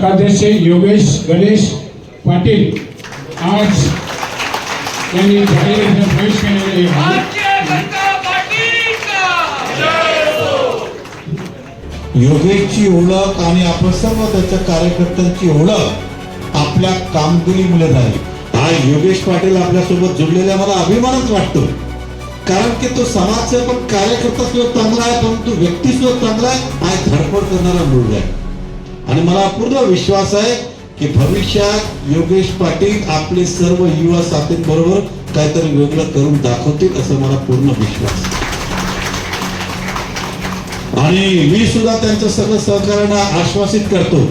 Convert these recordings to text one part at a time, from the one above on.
शाखाध्यक्ष योगेश गणेश पाटील आज यांनी जाहीर प्रवेश केलेले योगेशची ओळख आणि आपण सर्व त्याच्या कार्यकर्त्यांची ओळख आपल्या कामगिरीमुळे झाली. आज योगेश पाटील आपल्यासोबत जुडलेला मला अभिमानच वाटतो. कारण की तो समाजसेवक पण कार्यकर्ता सुद्धा चांगला आहे परंतु व्यक्ती सुद्धा चांगला आहे आणि धडपड करणारा मुलगा आहे. आणि मला पूर्ण विश्वास आहे की भविष्यात योगेश पाटील आपले सर्व युवा साथींबरोबर काहीतरी वेगळं करून दाखवतील असं मला पूर्ण विश्वास आहे. आणि मी सुद्धा त्यांच्या सर्व सहकार्यांना आश्वासित करतो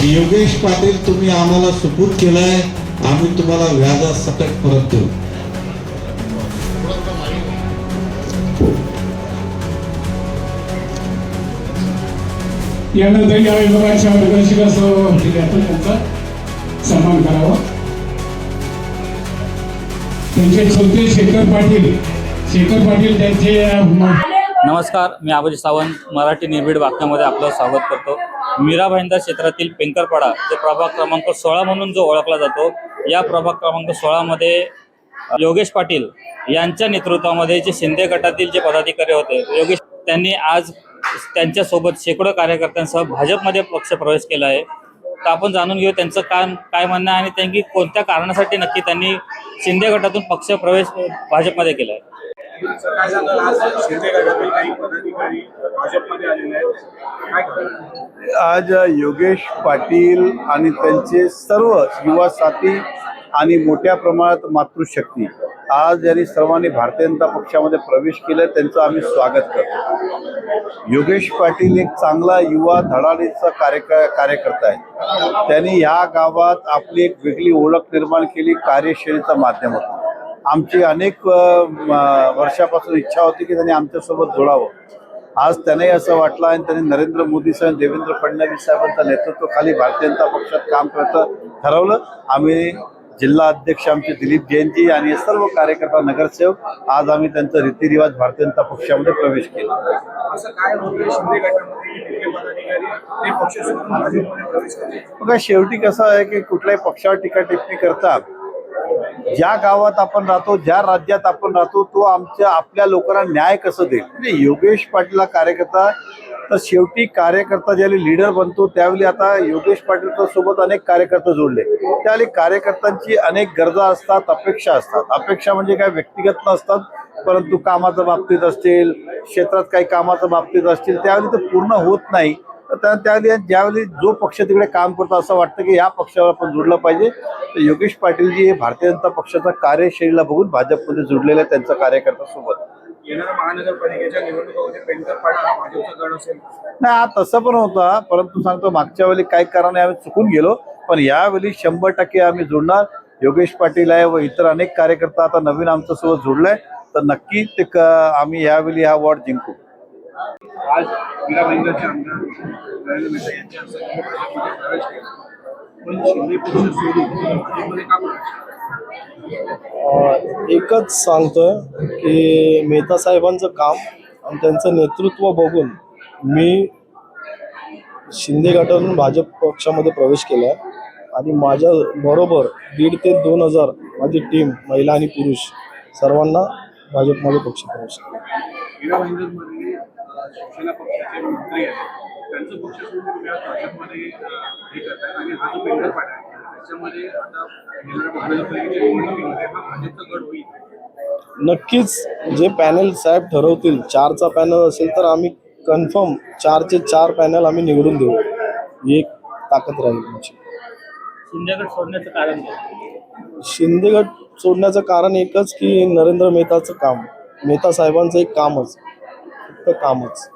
की योगेश पाटील तुम्ही आम्हाला सुपूर्द केलाय आम्ही तुम्हाला व्याजा सकट परत देऊ यानंतर या विभागाच्या मार्गदर्शकासह त्यांचा सन्मान करावा. त्यांचे चौथे शेखर पाटील. शेखर पाटील त्यांचे नमस्कार मी आबाजी सावंत मराठी निर्भीड बातम्यामध्ये आपलं स्वागत करतो. मीरा भाईंदा क्षेत्रातील पेंकरपाडा जो प्रभाग क्रमांक सोळा म्हणून जो ओळखला जातो या प्रभाग क्रमांक सोळामध्ये योगेश पाटील यांच्या नेतृत्वामध्ये जे शिंदे गटातील जे पदाधिकारी होते योगेश त्यांनी आज त्यांच्यासोबत शेकडो कार्यकर्त्यांसह भाजपमध्ये पक्ष प्रवेश केला आहे. तर आपण जाणून घेऊ त्यांचं काम काय म्हणणं आहे आणि त्यांनी कोणत्या कारणासाठी नक्की त्यांनी शिंदे गटातून पक्ष प्रवेश भाजपमध्ये केला आहे. आज योगेश पाटील आणि त्यांचे सर्व युवा साथी आणि मोठ्या प्रमाणात मातृशक्ती. आज यांनी सर्वांनी भारतीय जनता पक्षामध्ये प्रवेश केला त्यांचं आम्ही स्वागत करतो. योगेश पाटील एक चांगला युवा धडाडीचा कार्य कार्यकर्ता आहे. त्यांनी ह्या गावात आपली एक वेगळी ओळख निर्माण केली कार्यशैलीच्या माध्यमातून आमची अनेक वर्षापासून इच्छा होती की त्यांनी आमच्यासोबत जोडावं. आज त्यांनाही असं वाटलं आणि त्यांनी नरेंद्र मोदी साहेब देवेंद्र फडणवीस साहेबांच्या नेतृत्वाखाली भारतीय जनता पक्षात काम करायचं ठरवलं. आम्ही जिल्हा अध्यक्ष आमचे दिलीप जैनजी आणि सर्व कार्यकर्ता नगरसेवक आज आम्ही त्यांचा रीतिरिवाज भारतीय जनता पक्षामध्ये प्रवेश केला. बघा शेवटी कसं आहे की कुठल्याही पक्षावर टीका टिप्पणी करता ज्या गावात आपण राहतो ज्या राज्यात आपण राहतो तो आमच्या आपल्या लोकांना न्याय कसं देईल? म्हणजे योगेश पाटील कार्यकर्ता तर शेवटी कार्यकर्ता ज्यावेळी लीडर बनतो त्यावेळी आता योगेश पाटीलच्या सोबत अनेक कार्यकर्ते जोडले. त्यावेळी कार्यकर्त्यांची अनेक गरजा असतात अपेक्षा असतात. अपेक्षा म्हणजे काय? व्यक्तिगत नसतात परंतु कामाच्या बाबतीत असतील क्षेत्रात काही कामाच्या बाबतीत असतील त्यावेळी ते पूर्ण होत नाही. तर त्यावेळी ज्यावेळी जो पक्ष तिकडे काम करतो असं वाटतं की या पक्षावर आपण जुडलं पाहिजे. तर योगेश पाटीलजी हे भारतीय जनता पक्षाच्या कार्यशैलीला बघून भाजपमध्ये जुडलेले त्यांचा कार्यकर्ता कार्यकर्त्या सोबत येणाऱ्या महानगरपालिकेच्या निवडणुकामध्ये पेंटरपाडा हा भाजपचा गड असेल. नाही हा तसं पण होता परंतु सांगतो मागच्या वेळी काही कारणाने आम्ही चुकून गेलो पण यावेळी शंभर टक्के आम्ही जुडणार. योगेश पाटील आहे व इतर अनेक कार्यकर्ता आता नवीन आमच्यासोबत जुडलाय तर नक्की ते क- आम्ही यावेळी हा वॉर्ड जिंकू. आज आमदार नरेंद्र मेहता यांच्या हस्ते भाजपमध्ये प्रवेश केला. पण शिंदे पक्ष सोडून भाजपमध्ये का प्रवेश अ, एकच सांगतोय की मेहता साहेबांचं काम आणि त्यांचं नेतृत्व बघून मी शिंदे गटातून भाजप पक्षामध्ये प्रवेश केला आहे आणि माझ्या बरोबर दीड ते दोन हजार माझी टीम महिला आणि पुरुष सर्वांना भाजपमध्ये पक्ष प्रवेश केला. नक्कीच जे पॅनल साहेब ठरवतील चारचा पॅनल असेल तर आम्ही कन्फर्म चारचे चार पॅनल आम्ही निवडून देऊ. ही एक ताकद राहील आमची. शिंदेगड सोडण्याचं कारण काय? शिंदेगड सोडण्याचं कारण एकच की नरेंद्र मेहताचं काम. मेहता साहेबांचं एक कामच. फक्त कामच.